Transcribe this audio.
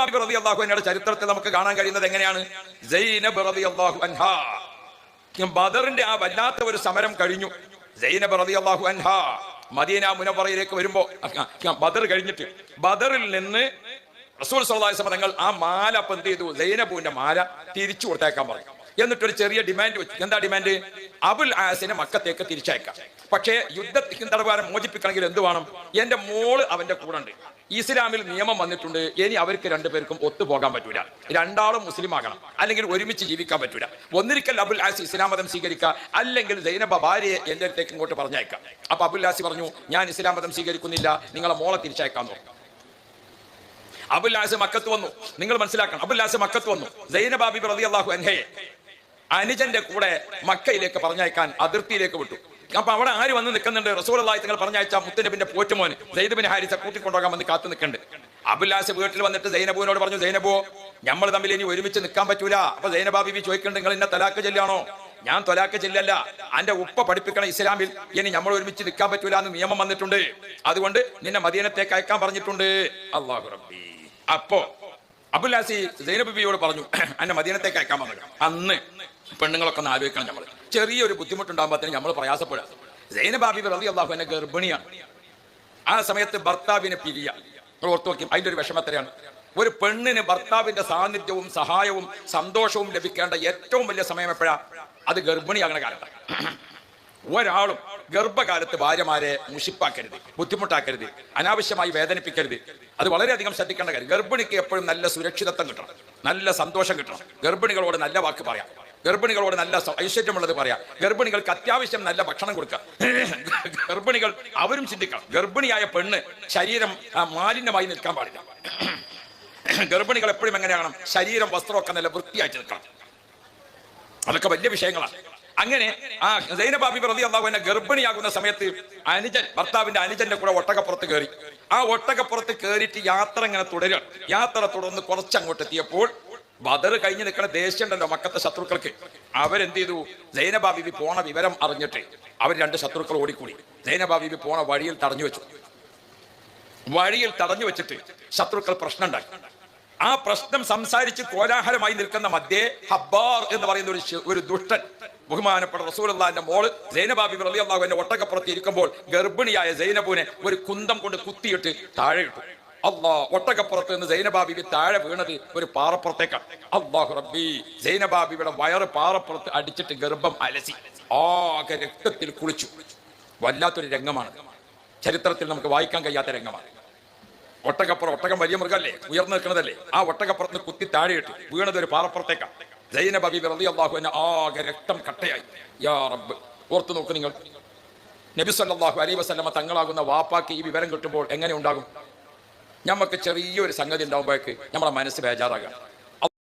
ബാബി റബി അള്ളാഹു ചരിത്രത്തിൽ നമുക്ക് കാണാൻ കഴിയുന്നത് എങ്ങനെയാണ്? സൈനബ് റബി അള്ളാഹു അൻഹ ബദറിന്റെ ആ വല്ലാത്ത ഒരു സമരം കഴിഞ്ഞു. സൈനബ് റബി അള്ളാഹു അൻഹ മദീന മുനവറയിലേക്ക് വരുമ്പോ ബദർ കഴിഞ്ഞിട്ട്. ബദറിൽ നിന്ന് റസൂൽ സല്ലല്ലാഹു തങ്ങൾ ആ മാല അപ്പം എന്ത് ചെയ്തു? ജൈനബുവിന്റെ മാല തിരിച്ചു കൊടുത്തേക്കാൻ പറഞ്ഞു. എന്നിട്ടൊരു ചെറിയ ഡിമാൻഡ് വെച്ചു. എന്താ ഡിമാൻഡ് അബുൽ ആസിനെ മക്കത്തേക്ക് തിരിച്ചയക്കാം. പക്ഷേ യുദ്ധത്തിന് തടവാരം മോചിപ്പിക്കണമെങ്കിൽ എന്ത് വേണം? എന്റെ മോൾ അവന്റെ കൂടെ ഉണ്ട് ഇസ്ലാമിൽ നിയമം വന്നിട്ടുണ്ട്. ഇനി അവർക്ക് രണ്ടുപേർക്കും ഒത്തുപോകാൻ പറ്റൂല. രണ്ടാളും മുസ്ലിം ആകണം. അല്ലെങ്കിൽ ഒരുമിച്ച് ജീവിക്കാൻ പറ്റൂല. ഒന്നിരിക്കൽ അബുൽ ആസി ഇസ്ലാം മതം സ്വീകരിക്കുക അല്ലെങ്കിൽ ജൈനബ ഭാര്യയെ എന്റെ അടുത്തേക്ക് ഇങ്ങോട്ട് പറഞ്ഞയക്കാം. അപ്പൊ അബുൽ ആസി പറഞ്ഞു ഞാൻ ഇസ്ലാം മതം സ്വീകരിക്കുന്നില്ല. നിങ്ങളെ മോളെ തിരിച്ചയക്കാൻ നോക്കും. അബുല്ലാസ് മക്കത്ത് വന്നു. നിങ്ങൾ മനസ്സിലാക്കണം. അബുൽ അബുല്ലാസ് മക്കത്ത് വന്നു. ജൈനബാബി പ്രതി അള്ളാഹു അൻഹയെ അനുജന്റെ കൂടെ മക്കയിലേക്ക് പറഞ്ഞയക്കാൻ അതിർത്തിയിലേക്ക് വിട്ടു. അപ്പൊ അവിടെ ആര് വന്ന് നിൽക്കുന്നുണ്ട്? റസൂലായി തങ്ങൾ പറഞ്ഞയച്ച മുത്തനബിന്റെ പോറ്റുമോൻ സൈനബിൻ ഹാരിസ കൂട്ടിക്കൊണ്ടുപോകാൻ വന്ന് കാത്തു നിൽക്കുന്നുണ്ട് അബുല്ലാസ് വീട്ടിൽ വന്നിട്ട് സൈനബുവിനോട് പറഞ്ഞു സൈനബോ നമ്മൾ തമ്മിൽ ഇനി ഒരുമിച്ച് നിൽക്കാൻ പറ്റൂല. അപ്പൊ സൈനബാബി ചോദിക്കുന്നുണ്ട് നിങ്ങൾ എന്നെ തലാക്ക് ചെല്ലാണോ? ഞാൻ തൊലാക്ക് ചെല്ലല്ല. അന്റെ ഉപ്പ പഠിപ്പിക്കണം ഇസ്ലാമിൽ ഇനി നമ്മൾ ഒരുമിച്ച് നിൽക്കാൻ പറ്റൂല എന്ന് നിയമം വന്നിട്ടുണ്ട്. അതുകൊണ്ട് നിന്നെ മദീനത്തേക്ക് അയക്കാൻ പറഞ്ഞിട്ടുണ്ട്. അള്ളാഹു റബ്ബി. അപ്പോ അബുല്ലാസി സൈനബിയോട് പറഞ്ഞു എന്നെ മദീനത്തേക്ക് അയക്കാൻ പറഞ്ഞു അന്ന് പെണ്ണുങ്ങളൊക്കെ ഒന്ന് ആലോചിക്കണം നമ്മൾ ചെറിയൊരു ബുദ്ധിമുട്ടുണ്ടാകുമ്പോഴത്തേന് നമ്മൾ പ്രയാസപ്പെടുക. സൈനബാബി റബി അള്ളാഹു എന്നെ ഗർഭിണിയാണ്. ആ സമയത്ത് ഭർത്താവിനെ പിരിയ. ഓർത്ത് നോക്കി അതിന്റെ ഒരു വിഷമത്തരയാണ്. ഒരു പെണ്ണിന് ഭർത്താവിന്റെ സാന്നിധ്യവും സഹായവും സന്തോഷവും ലഭിക്കേണ്ട ഏറ്റവും വലിയ സമയം എപ്പോഴാ? അത് ഗർഭിണിയാകുന്ന കാലത്താണ്. ഒരാളും ഗർഭകാലത്ത് ഭാര്യമാരെ മുഷിപ്പാക്കരുത് ബുദ്ധിമുട്ടാക്കരുത് അനാവശ്യമായി വേദനിപ്പിക്കരുത്. അത് വളരെയധികം ശ്രദ്ധിക്കേണ്ട കാര്യം. ഗർഭിണിക്ക് എപ്പോഴും നല്ല സുരക്ഷിതത്വം കിട്ടണം. നല്ല സന്തോഷം കിട്ടണം. ഗർഭിണികളോട് നല്ല വാക്ക് പറയാം. ഗർഭിണികളോട് നല്ല ഐശ്വര്യമുള്ളത് പറയാം. ഗർഭിണികൾക്ക് അത്യാവശ്യം നല്ല ഭക്ഷണം കൊടുക്കുക ഗർഭിണികൾ അവരും ചിന്തിക്കണം. ഗർഭിണിയായ പെണ്ണ് ശരീരം മാലിന്യമായി നിൽക്കാൻ പാടില്ല. ഗർഭിണികൾ എപ്പോഴും എങ്ങനെയാണ് ശരീരം വസ്ത്രമൊക്കെ നല്ല വൃത്തിയായിട്ട് നിൽക്കണം. അതൊക്കെ വലിയ വിഷയങ്ങളാണ്. അങ്ങനെ ആ സൈനബാബി പ്രതി അള്ളാഹു എന്നെ ഗർഭിണിയാകുന്ന സമയത്ത് അനുജൻ ഭർത്താവിന്റെ അനുജന്റെ കൂടെ ഒട്ടകപ്പുറത്ത് കയറി ആ ഒട്ടകപ്പുറത്ത് കയറിയിട്ട് യാത്ര ഇങ്ങനെ തുടരുകയാണ്. യാത്ര തുടർന്ന് കുറച്ച് അങ്ങോട്ട് എത്തിയപ്പോൾ ബദർ കഴിഞ്ഞ് നിൽക്കുന്ന ദേഷ്യമുണ്ടല്ലോ മക്കത്തെ ശത്രുക്കൾക്ക്. അവരെന്ത് ചെയ്തു സൈനബാബി പോണ വിവരം അറിഞ്ഞിട്ട് അവർ രണ്ട് ശത്രുക്കൾ ഓടിക്കൂടി. സൈനബാബി പോണ വഴിയിൽ തടഞ്ഞു വെച്ചു. വഴിയിൽ തടഞ്ഞു വെച്ചിട്ട് ശത്രുക്കൾ പ്രശ്നം ഉണ്ടാക്കി ആ പ്രശ്നം സംസാരിച്ച് കോലാഹലമായി നിൽക്കുന്ന മധ്യേ ഹബ്ബാർ എന്ന് പറയുന്ന ഒരു ഒരു ദുഷ്ടൻ ബഹുമാനപ്പെട്ട റസൂലുള്ളാന്റെ മോൾ സൈനബാബി റളിയല്ലാഹു അൻഹ ഒട്ടകപ്പുറത്ത് ഇരിക്കുമ്പോൾ ഗർഭിണിയായ സൈനബുവിനെ ഒരു കുന്തം കൊണ്ട് കുത്തിയിട്ട് താഴെ ഇട്ടു. അള്ളാ ഒട്ടകപ്പുറത്ത് നിന്ന് സൈനബാബി താഴെ വീണത് ഒരു പാറപ്പുറത്തേക്കാണ്. അള്ളാഹു റബ്ബി സൈനബാബിയുടെ വയറ് പാറപ്പുറത്ത് അടിച്ചിട്ട് ഗർഭം അലസി. ആകെ രക്തത്തിൽ കുളിച്ചു. വല്ലാത്തൊരു രംഗമാണ്. ചരിത്രത്തിൽ നമുക്ക് വായിക്കാൻ കഴിയാത്ത രംഗമാണ്. ഒട്ടകപ്പുറം ഒട്ടകം വലിയ മൃഗമല്ലേ ഉയർന്നു നിൽക്കുന്നതല്ലേ? ആ ഒട്ടകപ്പുറത്ത് കുത്തി താഴെയിട്ട് വീണത് ഒരു പാറപ്പുറത്തേക്കാണ്. ജൈനബ ബീബി റളിയല്ലാഹു അൻഹ ആകെ രക്തം കട്ടയായി. യാ റബ്ബ് ഓർത്തു നോക്ക് നിങ്ങൾ. നബി സല്ലല്ലാഹു അലൈഹി വസല്ലമ തങ്ങളാകുന്ന വാപ്പാക്ക് ഈ വിവരം കിട്ടുമ്പോൾ എങ്ങനെ ഉണ്ടാകും? നമുക്ക് ചെറിയൊരു സംഗതി ഉണ്ടാകുമ്പോഴേക്ക് നമ്മുടെ മനസ്സ് ബേജാറാകാം.